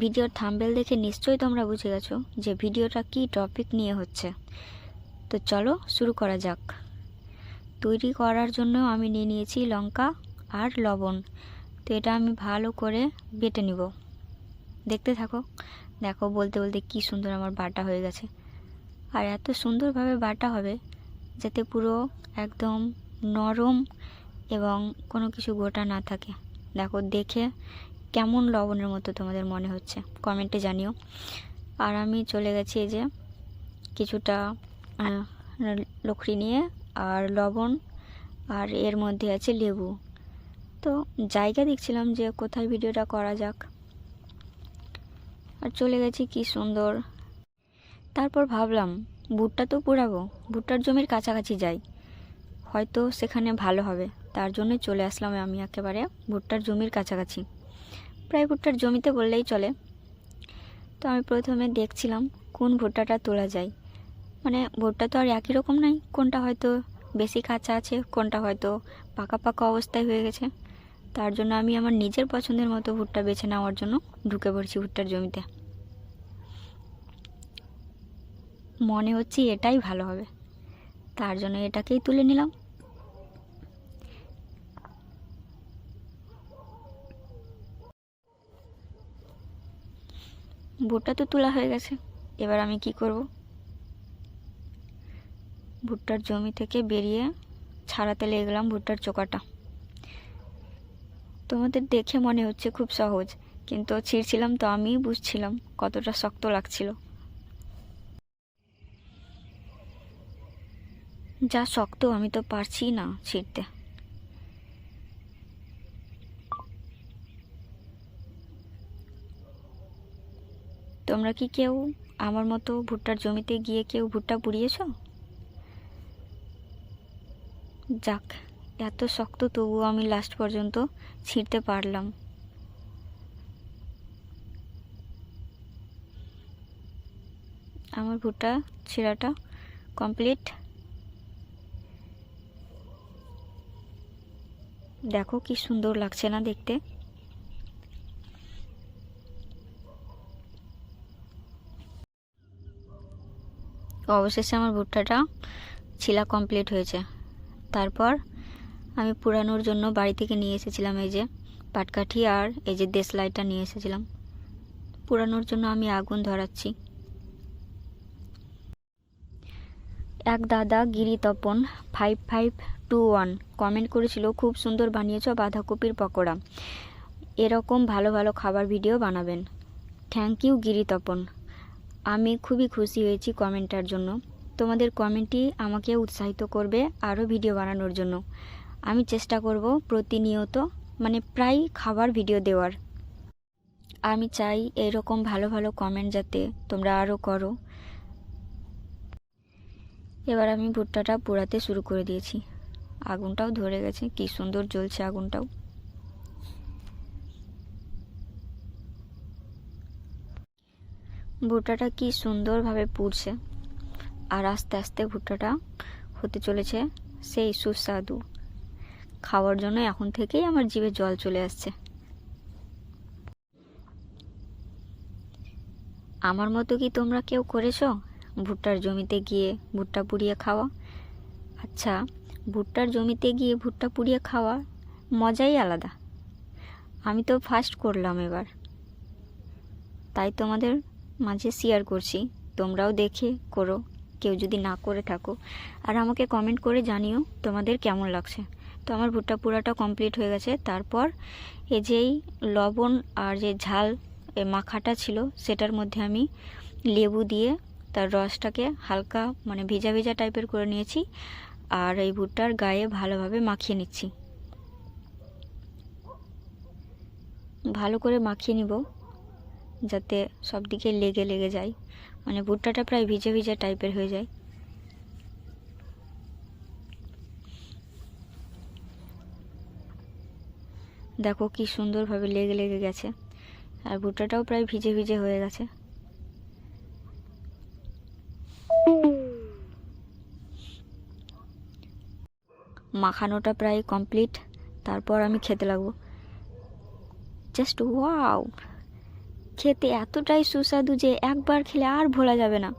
ভিডিওর থাম্বেল দেখে নিশ্চয়ই তোমরা বুঝে গেছো যে ভিডিওটা কী টপিক নিয়ে হচ্ছে। তো চলো শুরু করা যাক। তৈরি করার জন্য আমি নিয়ে নিয়েছি লঙ্কা আর লবণ। তো এটা আমি ভালো করে বেটে নিব। দেখতে থাকো। দেখো বলতে বলতে কি সুন্দর আমার বাটা হয়ে গেছে। আর এত সুন্দরভাবে বাটা হবে যাতে পুরো একদম নরম এবং কোনো কিছু গোটা না থাকে। দেখো দেখে কেমন লবণের মতো তোমাদের মনে হচ্ছে? কমেন্টে জানিও। আর আমি চলে গেছি এই যে কিছুটা লকড়ি নিয়ে আর লবণ আর এর মধ্যে আছে লেবু। তো জায়গা দেখছিলাম যে কোথায় ভিডিওটা করা যাক। আর চলে গেছি কি সুন্দর। তারপর ভাবলাম ভুট্টা তো পুড়াবো ভুট্টার জমির কাছাকাছি যাই। হয়তো সেখানে ভালো হবে, তার জন্যই চলে আসলাম আমি একেবারে ভুট্টার জমির কাছাকাছি। প্রায় ভুট্টার জমিতে বললেই চলে। তো আমি প্রথমে দেখছিলাম কোন ভুট্টাটা তোলা যায়। মানে ভুট্টা তো আর একই রকম নাই, কোনটা হয়তো বেশি কাঁচা আছে, কোনটা হয়তো পাকা পাকা অবস্থায় হয়ে গেছে। তার জন্য আমি আমার নিজের পছন্দের মতো ভুট্টা বেছে নেওয়ার জন্য ঢুকে পড়ছি ভুট্টার জমিতে। মনে হচ্ছে এটাই ভালো হবে। তার জন্য এটাকেই তুলে নিলাম। ভুট্টা তো তোলা হয়ে গেছে। এবার আমি কি করব? ভুট্টার জমি থেকে বেরিয়ে ছাড়াতে লেগে গেলাম ভুট্টার চোকাটা। তোমাদের দেখে মনে হচ্ছে খুব সহজ, কিন্তু ছিঁড়ছিলাম তো আমিই বুঝছিলাম কতটা শক্ত লাগছিল। যা শক্ত আমি তো পারছি না ছিঁড়তে। তোমরা কি কেউ আমার মতো ভুট্টার জমিতে গিয়ে কেউ ভুট্টা পুড়িয়েছো? যাক, এত শক্ত তবুও আমি লাস্ট পর্যন্ত ছিঁড়তে পারলাম। আমার ভুট্টা ছিঁড়াটা কমপ্লিট দেখো কি সুন্দর লাগছে না দেখতে। অবশেষে আমার ভুট্টাটা ছিলা কমপ্লিট হয়েছে। তারপর আমি পুরানোর জন্য বাড়ি থেকে নিয়ে এসেছিলাম এই যে পাটকাঠি আর এই যে দেশলাইটা নিয়ে এসেছিলাম। পুরানোর জন্য আমি আগুন ধরাচ্ছি। এক দাদা Giri Tapan five five two one comment করেছিল, খুব সুন্দর বানিয়েছ বাঁধাকপির পকোড়া। এরকম ভালো ভালো খাবার ভিডিও বানাবেন। থ্যাংক ইউ গিরি তপন আমি খুবই খুশি হয়েছি কমেন্টার জন্য। তোমাদের কমেন্টই আমাকে উৎসাহিত করবে আরও ভিডিও বানানোর জন্য। আমি চেষ্টা করব প্রতিনিয়ত মানে প্রায় খাবার ভিডিও দেওয়ার। আমি চাই এরকম ভালো ভালো কমেন্ট যাতে তোমরা আরও করো। এবার আমি ভুট্টাটা পোড়াতে শুরু করে দিয়েছি। আগুনটাও ধরে গেছে, কি সুন্দর জ্বলছে আগুনটাও। ভুট্টাটা কি সুন্দরভাবে পুড়ছে। আর আস্তে আস্তে ভুট্টাটা হতে চলেছে সেই সুস্বাদু খাওয়ার জন্য এখন থেকেই আমার জিভে জল চলে আসছে। আমার মতো কি তোমরা কেউ করেছ? ভুট্টার জমিতে গিয়ে ভুট্টা পুড়িয়ে খাওয়া? আচ্ছা ভুট্টার জমিতে গিয়ে ভুট্টা পুড়িয়ে খাওয়া মজাই আলাদা। আমি তো ফার্স্ট করলাম এবার। তাই তোমাদের মাঝে শেয়ার করছি। তোমরাও দেখে করো, কেউ যদি না করে থাকো। আর আমাকে কমেন্ট করে জানিও তোমাদের কেমন লাগছে। তো আমার ভুট্টা পুরাটা কমপ্লিট হয়ে গেছে। তারপর এই যেই লবণ আর যে ঝাল মাখাটা ছিল, সেটার মধ্যে আমি লেবু দিয়ে তার রসটাকে হালকা মানে ভিজা ভিজা টাইপের করে নিয়েছি। আর এই ভুট্টার গায়ে ভালোভাবে মাখিয়ে নিচ্ছি। ভালো করে মাখিয়ে নিব। যাতে সব দিকে লেগে লেগে যায়। মানে ভুট্টাটা প্রায় ভিজে ভিজে টাইপের হয়ে যায়। দেখো কি সুন্দরভাবে লেগে লেগে গেছে। আর ভুট্টাটাও প্রায় ভিজে ভিজে হয়ে গেছে। মাখানোটা প্রায় কমপ্লিট তারপর আমি খেতে লাগবো। জাস্ট ওয়াও খেতে এতটাই সুস্বাদু যে একবার খেলে আর ভোলা যাবে না।